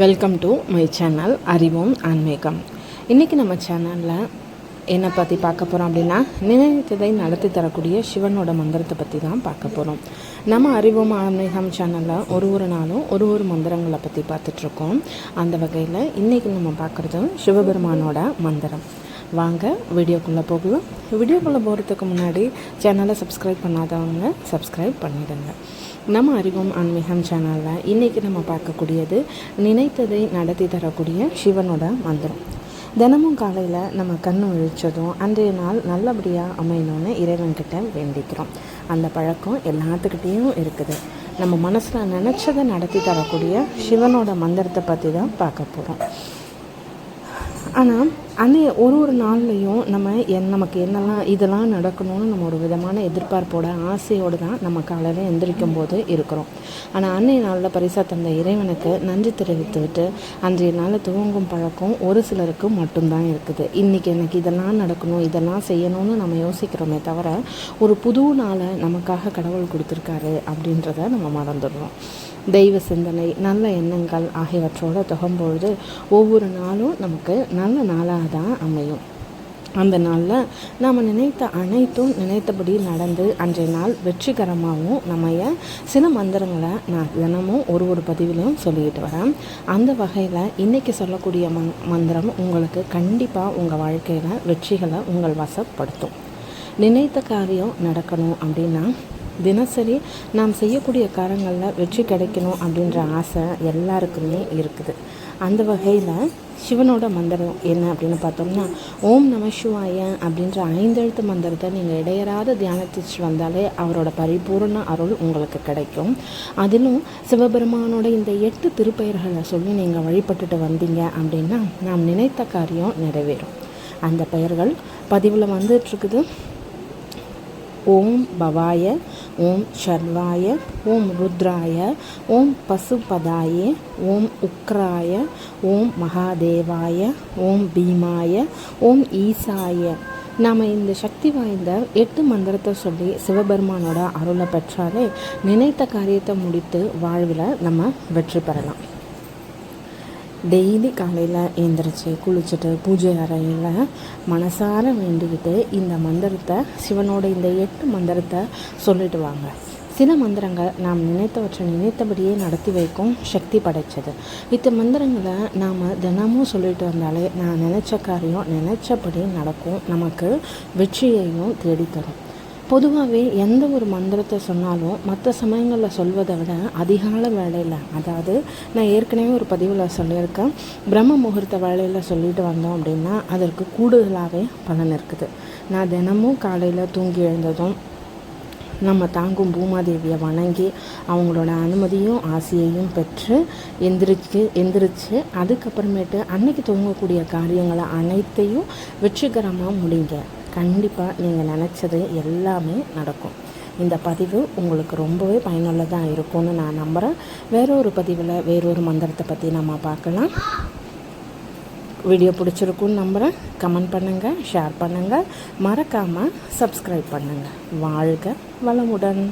Welcome to my channel அறிவோம் ஆன்மீகம் இன்றைக்கி நம்ம சேனலில் என்னை பற்றி பார்க்க போகிறோம் அப்படின்னா நினைத்ததை நடத்தி தரக்கூடிய சிவனோட மந்திரத்தை பற்றி தான் பார்க்க போகிறோம் நம்ம அறிவோம் ஆன்மீகம் சேனலில் ஒரு ஒரு நாளும் ஒரு ஒரு மந்திரங்களை பற்றி பார்த்துட்ருக்கோம் அந்த வகையில் இன்றைக்கி நம்ம பார்க்குறது சிவபெருமானோட மந்திரம். வாங்க வீடியோக்குள்ளே போகலாம். வீடியோக்குள்ளே போகிறதுக்கு முன்னாடி சேனலை சப்ஸ்கிரைப் பண்ணாதவங்க சப்ஸ்கிரைப் பண்ணிடுங்க. நம்ம அறிவோம் ஆன்மீகம் சேனலில் இன்றைக்கி நம்ம பார்க்கக்கூடியது நினைத்ததை நடத்தி தரக்கூடிய சிவனோட மந்திரம். தினமும் காலையில் நம்ம கண் ஒழிச்சதும் அன்றைய நாள் நல்லபடியாக அமையணும்னு இறைவன்கிட்ட வேண்டிக்கிறோம். அந்த பழக்கம் எல்லாத்துக்கிட்டேயும் இருக்குது. நம்ம மனசில் நினச்சதை நடத்தி தரக்கூடிய சிவனோட மந்திரத்தை பற்றி தான் பார்க்க போகிறோம் ஆனால் அன்னைய ஒரு ஒரு நாள்லையும் நம்ம என் நமக்கு என்னெல்லாம் இதெல்லாம் நடக்கணும்னு நம்ம ஒரு விதமான எதிர்பார்ப்போட ஆசையோடு தான் நம்ம காலையில் எந்திரிக்கும் போது இருக்கிறோம். ஆனால் அன்னைய நாளில் பரிசா தந்த இறைவனுக்கு நன்றி தெரிவித்துவிட்டு அன்றைய நாளில் துவங்கும் பழக்கம் ஒரு சிலருக்கு மட்டும்தான் இருக்குது. இன்றைக்கி எனக்கு இதெல்லாம் நடக்கணும் இதெல்லாம் செய்யணும்னு நம்ம யோசிக்கிறோமே தவிர ஒரு புது நாளை நமக்காக கடவுள் கொடுத்துருக்காரு அப்படின்றத நம்ம மறந்துடுறோம். தெய்வ சிந்தனை நல்ல எண்ணங்கள் ஆகியவற்றோடு தொகும்பொழுது ஒவ்வொரு நாளும் நமக்கு நல்ல நாளாக தான் அமையும். அந்த நாளில் நாம் நினைத்த அனைத்தும் நினைத்தபடி நடந்து அன்றைய நாள் வெற்றிகரமாகவும் நம்ம சில மந்திரங்களை நான் தினமும் ஒரு ஒரு பதிவிலையும் சொல்லிக்கிட்டு வரேன். அந்த வகையில் இன்றைக்கி சொல்லக்கூடிய மந் மந்திரம் உங்களுக்கு கண்டிப்பாக உங்கள் வாழ்க்கையில் வெற்றிகளை உங்கள் வசப்படுத்தும். நினைத்த காரியம் நடக்கணும் அப்படின்னா தினசரி நாம் செய்யக்கூடிய காரங்களில் வெற்றி கிடைக்கணும் அப்படின்ற ஆசை எல்லாருக்குமே இருக்குது. அந்த வகையில் சிவனோட மந்திரம் என்ன அப்படின்னு பார்த்தோம்னா ஓம் நம சிவாய அப்படின்ற ஐந்தெழுத்து மந்திரத்தை நீங்கள் இடையறாத தியானத்திச்சு வந்தாலே அவரோட பரிபூர்ண அருள் உங்களுக்கு கிடைக்கும். அதிலும் சிவபெருமானோட இந்த எட்டு திருப்பெயர்களை சொல்லி நீங்கள் வழிபட்டுட்டு வந்தீங்க அப்படின்னா நாம் நினைத்த காரியம் நிறைவேறும். அந்த பெயர்கள் பதிவில் வந்துட்டுருக்குது ஓம் பவாய ஓம் சர்வாய ஓம் ருத்ராய ஓம் பசுபதாய ஓம் உக்ராய ஓம் மகாதேவாய ஓம் பீமாய ஓம் ஈசாய. நாம் இந்த சக்தி வாய்ந்த எட்டு மந்திரத்தை சொல்லி சிவபெருமானோட அருளை பெற்றாலே நினைத்த காரியத்தை முடித்து வாழ்வில் நம்ம வெற்றி பெறலாம். டெய்லி காலையில் எழுந்திரிச்சு குளிச்சுட்டு பூஜை அறையில் மனசார வேண்டிக்கிட்டு இந்த மந்திரத்தை சிவனோட இந்த எட்டு மந்திரத்தை சொல்லிட்டு வாங்க. சில மந்திரங்கள் நாம் நினைத்தவற்றை நினைத்தபடியே நடத்தி வைக்கும் சக்தி படைத்தது இந்த மந்திரங்களை நாம் தினமும் சொல்லிட்டு வந்தாலே நான் நினச்ச காரியம் நினச்சபடி நடக்கும். நமக்கு வெற்றியையும் தேடித்தரும். பொதுவாகவே எந்த ஒரு மந்திரத்தை சொன்னாலும் மற்ற சமயங்களில் சொல்வதை விட அதிகால வேலையில் அதாவது நான் ஏற்கனவே ஒரு பதிவில் சொல்லியிருக்கேன் பிரம்ம முகூர்த்த வேலையில் சொல்லிட்டு வந்தோம் அப்படின்னா அதற்கு கூடுதலாகவே பலன் இருக்குது. நான் தினமும் காலையில் தூங்கி எழுந்ததும் நம்ம தாங்கும் பூமாதேவியை வணங்கி அவங்களோட அனுமதியும் ஆசையையும் பெற்று எந்திரிச்சு எந்திரிச்சு அதுக்கப்புறமேட்டு அன்னைக்கு தூங்கக்கூடிய காரியங்களை அனைத்தையும் வெற்றிகரமாக முடிங்க. கண்டிப்பாக நீங்கள் நினச்சது எல்லாமே நடக்கும். இந்த பதிவு உங்களுக்கு ரொம்பவே பயனுள்ளதாக இருக்கும்னு நான் நம்புகிறேன் வேறொரு பதிவில் வேறொரு மந்திரத்தை பற்றி நம்ம பார்க்கலாம். வீடியோ பிடிச்சிருக்குன்னு நம்புகிறேன் கமெண்ட் பண்ணுங்கள் ஷேர் பண்ணுங்கள் மறக்காமல் சப்ஸ்கிரைப் பண்ணுங்கள் வாழ்க வளமுடன்.